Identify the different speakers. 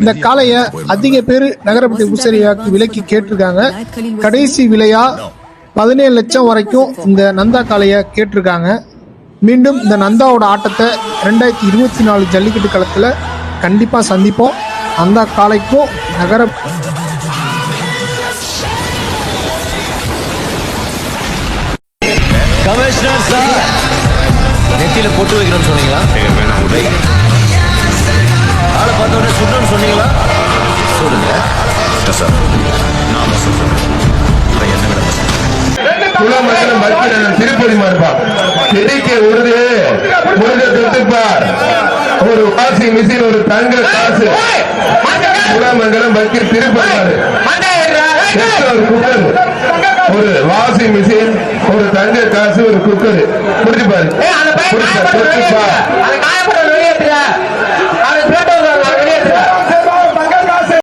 Speaker 1: இந்த காளைய அதிக பேர் நகரப்பட்டி உசரியாக்கு விலைக்கு கேட்டிருக்காங்க. கடைசி விலையா பதினேழு லட்சம் வரைக்கும் இந்த நந்தா காளைய கேட்டிருக்காங்க. மீண்டும் இந்த நந்தாவோட ஆட்டத்தை ரெண்டாயிரத்தி இருபத்தி நாலு ஜல்லிக்கட்டு களத்தில் கண்டிப்பாக சந்திப்போம். அந்த காளைக்கும் நகர
Speaker 2: கமிஷனர் சார் நெத்தியில போட்டு வைக்கணும்னு சொன்னீங்களா?
Speaker 3: குலமங்கலம் பக்தன் திருப்பதி மாறுபா செடிக்க உருது தொட்டுப்பார் ஒரு வாஷிங் மிஷின் ஒரு தங்க காசு குலமங்கலம் பக்தர் திருப்பதி ஒரு குக்கர். ஒரு வாஷிங் மிஷின் ஒரு தங்க காசு ஒரு குக்கர் புரிஞ்சா, தொட்டுப்பார்